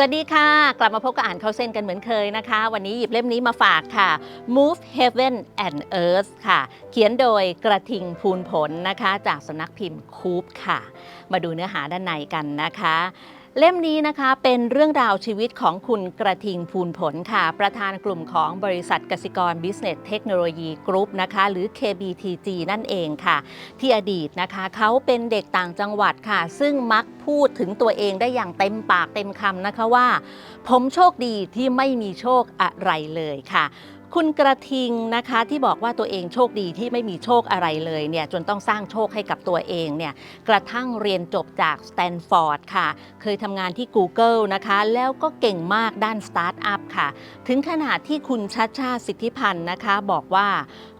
สวัสดีค่ะ กลับมาพบกับอ่านเข้าเส้นกันเหมือนเคยนะคะ วันนี้หยิบเล่มนี้มาฝากค่ะ Move Heaven and Earth ค่ะ เขียนโดยกระทิงภูลผลนะคะ จากสำนักพิมพ์คูปค่ะ มาดูเนื้อหาด้านในกันนะคะ เล่มนี้นะคะเป็นเรื่องราวชีวิตของคุณกระทิงภูลผลค่ะ ประธานกลุ่มของบริษัทกสิกร Business Technology Group นะคะหรือ KBTG นั่นเองค่ะ ที่อดีตนะคะเขาเป็นเด็กต่างจังหวัดค่ะ ซึ่งมักพูดถึงตัวเองได้อย่างเต็มปากเต็มคำนะคะว่า ผมโชคดีที่ไม่มีโชคอะไรเลยค่ะ คุณกระทิงนะคะที่บอกว่าตัวเองโชคดีที่ไม่มีโชคอะไรเลยเนี่ยจนต้องสร้างโชคให้กับตัวเองเนี่ยกระทั่งเรียนจบจากสแตนฟอร์ดค่ะ เคยทำงานที่ Google นะคะ แล้วก็เก่งมากด้านสตาร์ทอัพค่ะ ถึงขนาดที่คุณชัดชาสิทธิพันธ์นะคะ บอกว่า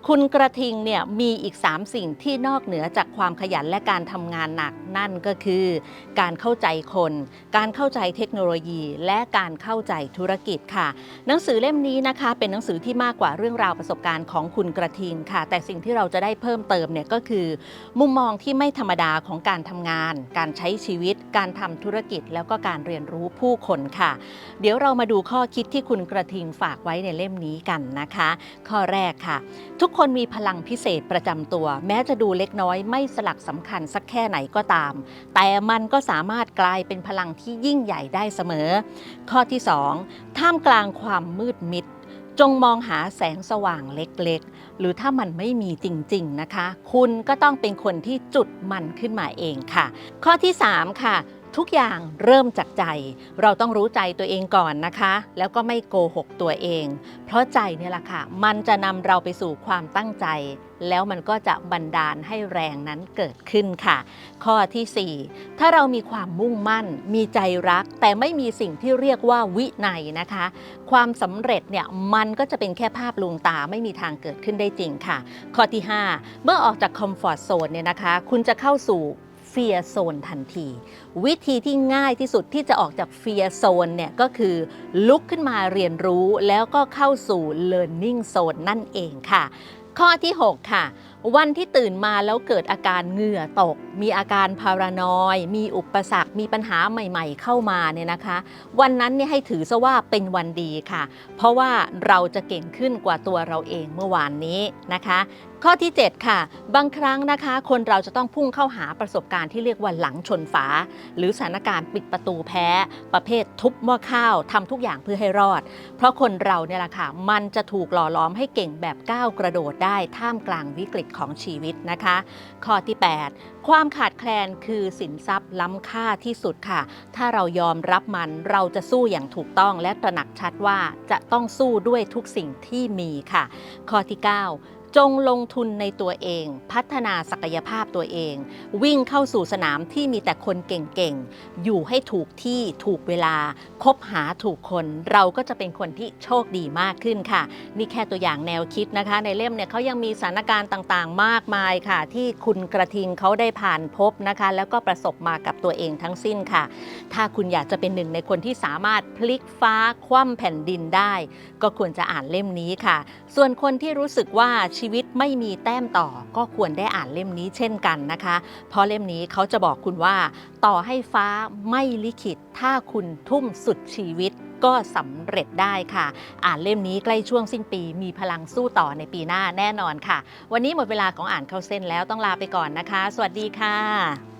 คุณกระทิงเนี่ยมีอีก 3 สิ่งที่นอกเหนือจากความขยันและการทำงานหนักนั่นก็คือ การเข้าใจคน การเข้าใจเทคโนโลยี และการเข้าใจธุรกิจค่ะ หนังสือเล่มนี้นะคะ เป็นหนังสือที่มากกว่าเรื่องราวประสบการณ์ของคุณกระทิงค่ะ แต่สิ่งที่เราจะได้เพิ่มเติมเนี่ยก็คือ มุมมองที่ไม่ธรรมดาของการทำงาน การใช้ชีวิต การทำธุรกิจ แล้วก็การเรียนรู้ผู้คนค่ะ เดี๋ยวเรามาดูข้อคิดที่คุณกระทิงฝากไว้ในเล่มนี้กันนะคะ ข้อแรกค่ะทุกคนมีพลังพิเศษประจำตัว แม้จะดูเล็กน้อยไม่สลักสำคัญสักแค่ไหนก็ตาม แต่มันก็สามารถกลายเป็นพลังที่ยิ่งใหญ่ได้เสมอ ข้อที่ 2 ท่ามกลางความมืดมิด จงมองหาแสงสว่างเล็กๆ หรือถ้ามันไม่มีจริงๆนะคะ คุณก็ต้องเป็นคนที่จุดมันขึ้นมาเองค่ะ ข้อที่ 3 ค่ะ ทุกอย่างเริ่มจากใจ เราต้องรู้ใจตัวเองก่อนนะคะ แล้วก็ไม่โกหกตัวเอง เพราะใจเนี่ยแหละค่ะ มันจะนำเราไปสู่ความตั้งใจ แล้วมันก็จะบันดาลให้แรงนั้นเกิดขึ้นค่ะ ข้อทีสี่4 ถ้าเรามีความมุ่งมั่น มีใจรัก แต่ไม่มีสิ่งที่เรียกว่าวินัยนะคะ ความสำเร็จเนี่ยมันก็จะเป็นแค่ภาพลวงตาไม่มีทางเกิดขึ้นได้จริงค่ะ ข้อที่ 5 เมื่อออกจากคอมฟอร์ z โซนเนี่ยนะคะ คุณจะเข้าสู่ ฟียโซนทันที วิธีที่ง่ายที่สุดที่จะออกจากเฟียโซนเนี่ยก็คือลุกขึ้นมาเรียนรู้แล้วก็เข้าสู่ learning zone นั่นเองค่ะ ข้อที่ 6 ค่ะวันที่ตื่นมาแล้วเกิดอาการเหงื่อตก มีอาการพารานอย มีอุปสรรค มีปัญหาใหม่ ๆ เข้ามาเนี่ยนะคะ วันนั้นเนี่ยให้ถือซะว่าเป็นวันดีค่ะ เพราะว่าเราจะเก่งขึ้นกว่าตัวเราเองเมื่อวานนี้นะคะ ข้อที่ 7 ค่ะ บางครั้งนะคะ คนเราจะต้องพุ่งเข้าหาประสบการณ์ที่เรียกว่าหลังชนฝา หรือสถานการณ์ปิดประตูแพ้ ประเภททุบหม้อข้าวทำทุกอย่างเพื่อให้รอด เพราะคนเราเนี่ยแหละค่ะมันจะถูกหล่อล้อมให้เก่งแบบก้าวกระโดดได้ท่ามกลางวิกฤตของชีวิตนะคะ ข้อที่ 8 ความขาดแคลนคือสินทรัพย์ล้ำค่าที่สุดค่ะ ถ้าเรายอมรับมันเราจะสู้อย่างถูกต้องและตระหนักชัดว่าจะต้องสู้ด้วยทุกสิ่งที่มีค่ะ ข้อที่ 9 จงลงทุนในตัวเอง พัฒนาศักยภาพตัวเอง วิ่งเข้าสู่สนามที่มีแต่คนเก่งๆ อยู่ให้ถูกที่ถูกเวลา คบหาถูกคน เราก็จะเป็นคนที่โชคดีมากขึ้นค่ะ นี่แค่ตัวอย่างแนวคิดนะคะ ในเล่มเนี่ยเขายังมีสถานการณ์ต่างๆ มากมายค่ะ ที่คุณกระทิงเขาได้ผ่านพบนะคะ แล้วก็ประสบมากับตัวเองทั้งสิ้นค่ะ ถ้าคุณอยากจะเป็นหนึ่งในคนที่สามารถพลิกฟ้าคว่ำแผ่นดินได้ ก็ควรจะอ่านเล่มนี้ค่ะ ส่วนคนที่รู้สึกว่าชีวิตไม่มีแต้มต่อ ก็ควรได้อ่านเล่มนี้เช่นกันนะคะ เพราะเล่มนี้เขาจะบอกคุณว่า ต่อให้ฟ้าไม่ลิขิต ถ้าคุณทุ่มสุดชีวิตก็สำเร็จได้ค่ะ อ่านเล่มนี้ใกล้ช่วงสิ้นปี มีพลังสู้ต่อในปีหน้าแน่นอนค่ะ วันนี้หมดเวลาของอ่านเข้าเส้นแล้วต้องลาไปก่อนนะคะ สวัสดีค่ะ